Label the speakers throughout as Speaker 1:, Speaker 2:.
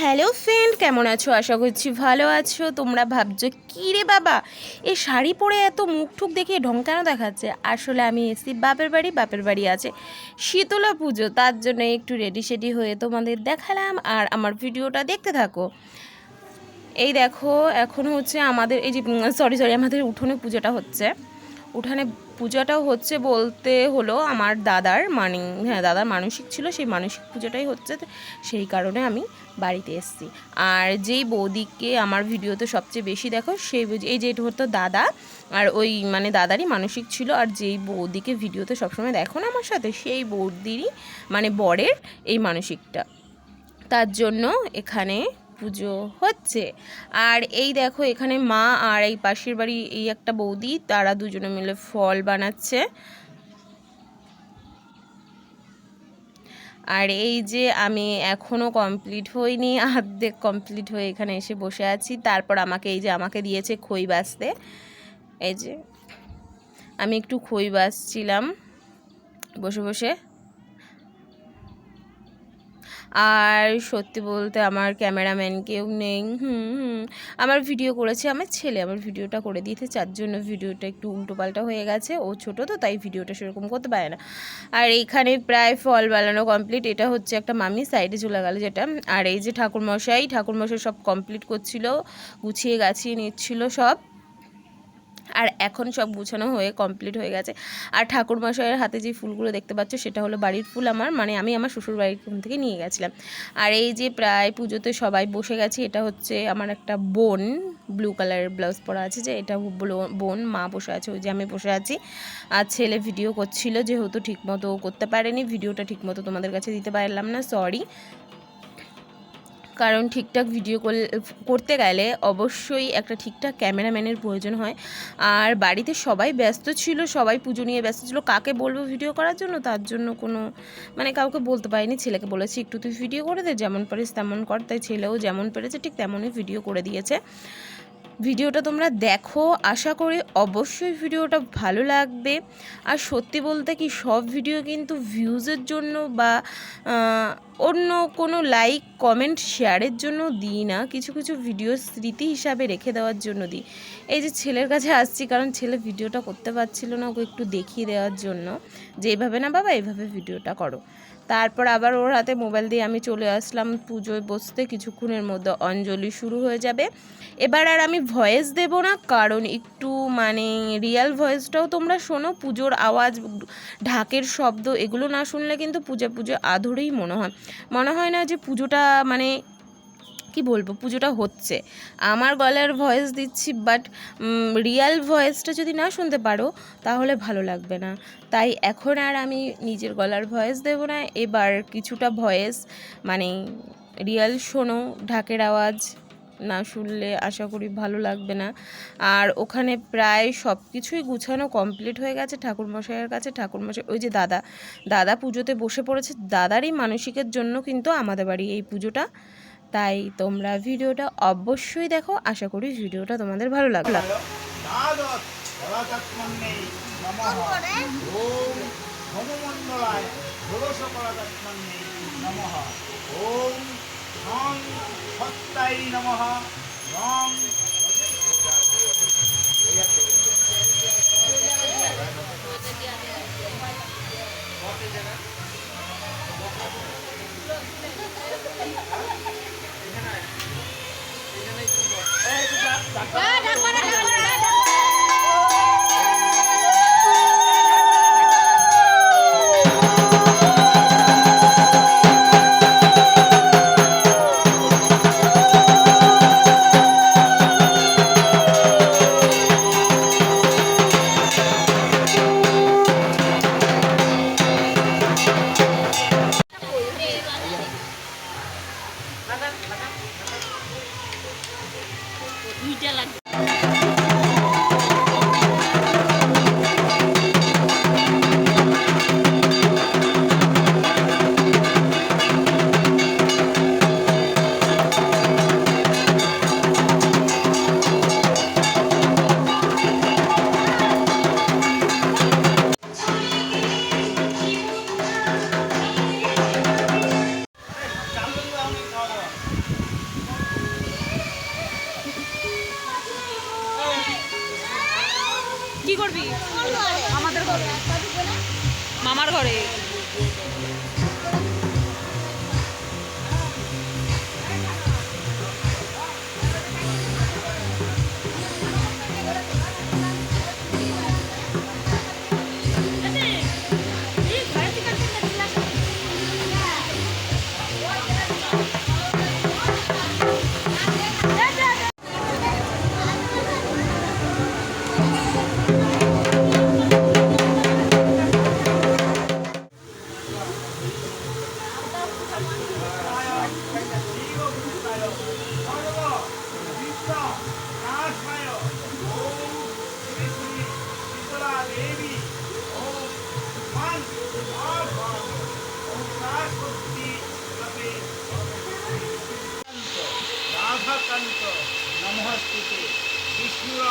Speaker 1: Hello friend কেমন আছো? আশা করছি ভালো আছো। তোমরা ভাবছ কী রে বাবা, এ শাড়ি পরে এত মুখ ঠুক দেখে ঢং কেন দেখাচ্ছে? আসলে আমি এসি, বাপের বাড়ি বাপের বাড়ি আছে শীতলা পুজো। তার জন্য একটু রেডি সেডি হয়ে তোমাদের দেখালাম আর আমার ভিডিওটা দেখতে থাকো। এই দেখো, এখন হচ্ছে আমাদের এই যে সরি সরি আমাদের উঠোনে পুজোটা হচ্ছে। উঠানে পূজাটাও হচ্ছে বলতে হলো আমার দাদার মানে হ্যাঁ দাদার মানসিক ছিল, সেই মানসিক পূজাটাই হচ্ছে সেই কারণে আমি বাড়িতে এসেছি। আর যেই বৌদিকে আমার ভিডিওতে সবচেয়ে বেশি দেখো সেই এই যে এটা হতো দাদা, আর ওই মানে দাদারই মানসিক ছিল, আর যেই বৌদিকে ভিডিওতে সবসময় দেখো না আমার সাথে, সেই বৌদিরই মানে বরের এই মানসিকটা। তার জন্য এখানে পুজো হচ্ছে। আর এই দেখো, এখানে মা আর এই পাশের বাড়ি এই একটা বৌদি, তারা দুজনে মিলে ফল বানাচ্ছে। আর এই যে আমি এখনও কমপ্লিট হইনি অর্ধেক কমপ্লিট হয়ে এখানে এসে বসে আছি। তারপর আমাকে এই যে আমাকে দিয়েছে খই বাসতে এই যে আমি একটু খই বাসছিলাম বসে বসে। আর সত্যি বলতে আমার ক্যামেরাম্যান কেউ নেই, হুম হুম। আমার ভিডিও করেছে আমার ছেলে আমার ভিডিওটা করে দিয়েছে যার জন্য ভিডিওটা একটু উল্টোপাল্টা হয়ে গেছে। ও ছোট তো, তাই ভিডিওটা সেরকম করতে পারে না। আর এইখানে প্রায় ফল বানানো কমপ্লিট এটা হচ্ছে একটা মামি সাইডে চলে গেল যেটা। আর এই যে ঠাকুরমশাই ঠাকুরমশাই সব কমপ্লিট করছিল, গুছিয়ে গাছিয়ে নিচ্ছিল সব। আর এখন সব গুছানো হয়ে কমপ্লিট হয়ে গেছে। আর ঠাকুর মশাইয়ের হাতে যে ফুলগুলো দেখতে পাচ্ছ, সেটা হলো বাড়ির ফুল আমার। মানে আমি আমার শ্বশুর বাড়ির থেকে নিয়ে গেছিলাম। আর এই যে প্রায় পুজোতে সবাই বসে গেছে, এটা হচ্ছে আমার একটা বোন ব্লু কালারের ব্লাউজ পরা আছে যে, এটা বোন, মা বসে আছে, ওই যে আমি বসে আছি। আর ছেলে ভিডিও করছিল, যেহেতু ঠিকমতো করতে পারেনি ভিডিওটা ঠিকমতো তোমাদের কাছে দিতে পারলাম না সরি কারণ ঠিকঠাক ভিডিও করতে গেলে অবশ্যই একটা ঠিকঠাক ক্যামেরাম্যানের প্রয়োজন হয়। আর বাড়িতে সবাই ব্যস্ত ছিল, সবাই পুজো নিয়ে ব্যস্ত ছিল, কাকে বলব ভিডিও করার জন্য? তার জন্য কোনো মানে কাউকে বলতে পারিনি, ছেলেকে বলেছি, একটু তুই ভিডিও করে দে, যেমন পারিস তেমন কর। তাই ছেলেও যেমন পেরেছে, ঠিক তেমনই ভিডিও করে দিয়েছে। ভিডিওটা তোমরা দেখো, আশা করি অবশ্যই ভিডিওটা ভালো লাগবে। আর সত্যি বলতে কি, সব ভিডিও কিন্তু ভিউজের জন্য বা অন্য কোনো লাইক কমেন্ট শেয়ারের জন্য দিই না। কিছু কিছু ভিডিও স্মৃতি হিসাবে রেখে দেওয়ার জন্য দিই। এই যে ছেলের কাছে আসছি, কারণ ছেলে ভিডিওটা করতে পারছিল না ওকে একটু দেখিয়ে দেওয়ার জন্য। যে এইভাবে না বাবা, এইভাবে ভিডিওটা করো। তারপর আবার ওর হাতে মোবাইল দিয়ে আমি চলে আসলাম পুজোয় বসতে। কিছুক্ষণের মধ্যে অঞ্জলি শুরু হয়ে যাবে। এবার আর আমি ভয়েস দেব না, কারণ একটু মানে রিয়েল ভয়েসটাও তোমরা শোনো, পুজোর আওয়াজ, ঢাকের শব্দ, এগুলো না শুনলে কিন্তু পূজা পুজো আধরেই মনে হয়। মনে হয় না যে পুজোটা মানে কি বলব, পুজোটা হচ্ছে। আমার গলার ভয়েস দিচ্ছি বাট রিয়াল ভয়েসটা যদি না শুনতে পারো, তাহলে ভালো লাগবে না। তাই এখন আর আমি নিজের গলার ভয়েস দেব না। এবার কিছুটা ভয়েস মানে রিয়াল শোনো, ঢাকের আওয়াজ, না শুনলে আশা করি ভালো লাগবে না। আর ওখানে প্রায় সব কিছুই গুছানো কমপ্লিট হয়ে গেছে, ঠাকুরমশাইয়ের কাছে। ঠাকুরমশাই, ওই যে দাদা দাদা পুজোতে বসে পড়েছে। দাদারই মানসিকের জন্য কিন্তু আমাদের বাড়ি এই পুজোটা তাই তোমরা ভিডিওটা অবশ্যই দেখো। আশা করি ভিডিওটা তোমাদের ভালো লাগল
Speaker 2: চালু আমি খাওয়া দাওয়া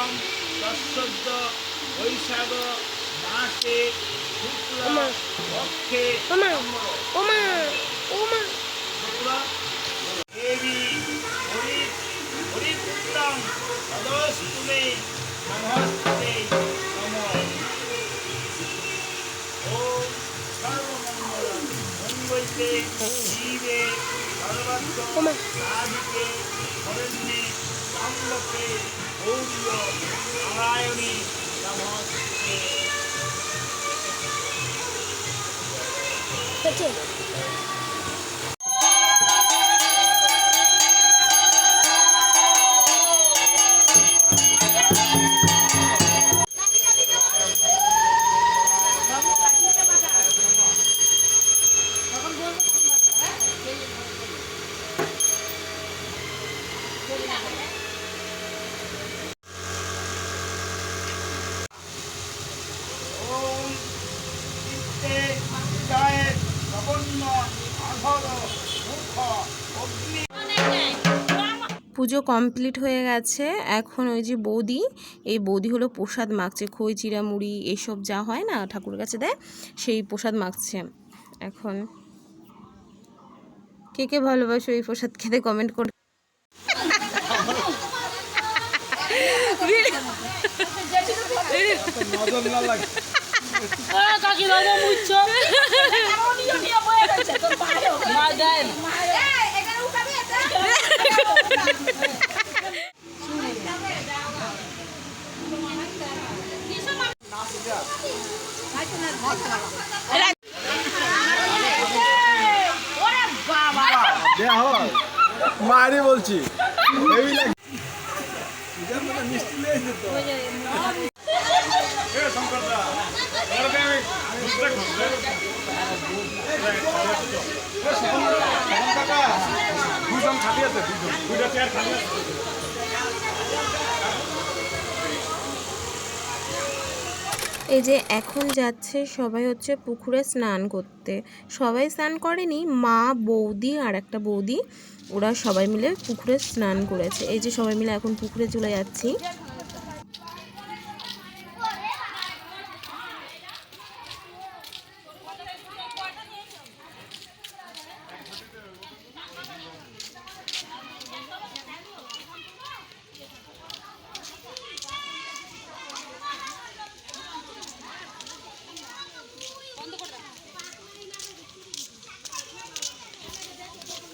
Speaker 2: বিষ্ণুরম তৎসদ্য বৈশাখ মাসে শুক্ল পক্ষে শুক্ল দেবী হরি হরিপুত্রম সদস্তুমে নমস্তে নম ওম সর্বমঙ্গল মঙ্গলতে শিবে সর্বত্র সাধিকে শরণ্যে সাম্যকে গৌরী নারায়ণী নমস্তে
Speaker 1: পুজো কমপ্লিট হয়ে গেছে। এখন ওই যে বৌদি, এই বৌদি হলো প্রসাদ মাখছে, খই, চিড়া, মুড়ি, এসব যা হয় না ঠাকুরের কাছে দেয়, সেই প্রসাদ মাখছে। এখন কে কে ভালোবাসো এই প্রসাদ খেতে কমেন্ট করে
Speaker 3: হয় তো
Speaker 2: দুজন খালি আছে দুজন দুইটা চেয়ার খালি আছে
Speaker 1: এই যে এখন যাচ্ছে সবাই হচ্ছে পুকুরে স্নান করতে। সবাই স্নান করেনি, মা, বৌদি আর একটা বৌদি, ওরা সবাই মিলে পুকুরে স্নান করেছে। এই যে সবাই মিলে এখন পুকুরে চলে যাচ্ছি।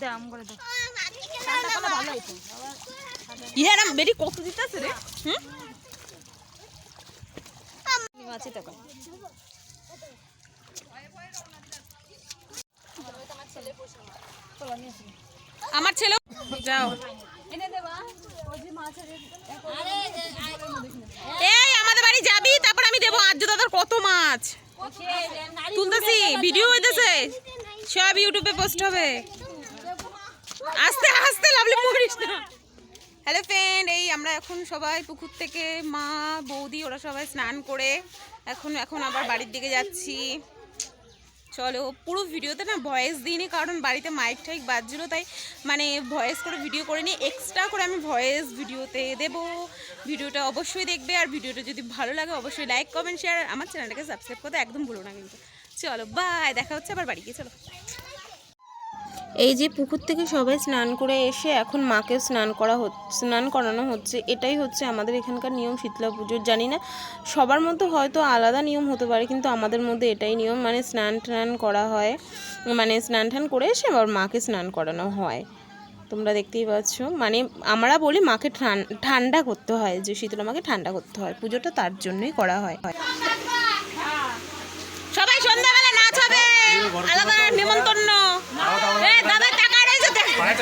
Speaker 1: ডুব দিতে লাগে না বেরি কত দিতেছে রে? হুম? আছে তো আমার ছেলে যাও। এই আমাদের বাড়ি যাবি তারপর আমি দেবো। আজ দাদার কত মাছ। তুলতেছি ভিডিও হইতেছে। সব ইউটিউবে পোস্ট হবে। আস্তে আস্তে লাভলি পড়িস না। হ্যালো ফ্রেন্ড এই আমরা এখন সবাই পুকুর থেকে মা, বৌদি, ওরা সবাই স্নান করে এখন এখন আবার বাড়ির দিকে যাচ্ছি। চলো, পুরো ভিডিওতে না ভয়েস দিইনি, কারণ বাড়িতে মাইক টাইক বাজছিল, তাই মানে ভয়েস করে ভিডিও করে নিই এক্সট্রা করে আমি ভয়েস ভিডিওতে দেব। ভিডিওটা অবশ্যই দেখবে, আর ভিডিওটা যদি ভালো লাগে অবশ্যই লাইক কমেন্ট শেয়ার আমার চ্যানেলটাকে সাবস্ক্রাইব করতে একদম ভুলো না কিন্তু। চলো বাই দেখা হচ্ছে আবার বাড়ি গিয়ে, চলো। এই যে পুকুর থেকে সবাই স্নান করে এসে এখন মাকে স্নান করা হচ্ছে স্নান করানো হচ্ছে। এটাই হচ্ছে আমাদের এখানকার নিয়ম শীতলা পুজোর। জানি না, সবার মধ্যে হয়তো আলাদা নিয়ম হতে পারে, কিন্তু আমাদের মধ্যে এটাই নিয়ম মানে স্নান টান করা হয়। মানে স্নান টান করে এসে আবার মাকে স্নান করানো হয়। তোমরা দেখতেই পাচ্ছ মানে আমরা বলি মাকে ঠান- ঠান্ডা করতে হয়, যে শীতলা মাকে ঠান্ডা করতে হয়। পুজোটা তার জন্যই করা হয়। সবাই সন্ধ্যাবেলা নাচ হবে। আলাদা নিমন্ত্রণ। पाय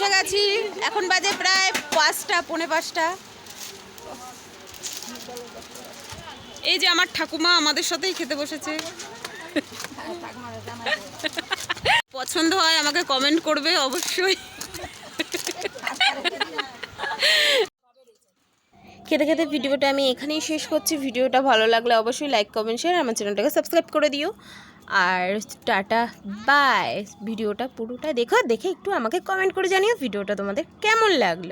Speaker 1: বসে গেছি। এখন বাজে প্রায় পাঁচটা, পৌনে পাঁচটা। এই যে আমার ঠাকুমা আমাদের সাথেই খেতে বসেছে। পছন্দ হয় আমাকে কমেন্ট করবে অবশ্যই। খেতে খেতে ভিডিওটা আমি এখানেই শেষ করছি। ভিডিওটা ভালো লাগলে অবশ্যই লাইক কমেন্ট শেয়ার আমার চ্যানেলটাকে সাবস্ক্রাইব করে দিও। আর টাটা বাই ভিডিওটা পুরোটা দেখো, দেখে একটু আমাকে কমেন্ট করে জানিও, ভিডিওটা তোমাদের কেমন লাগল।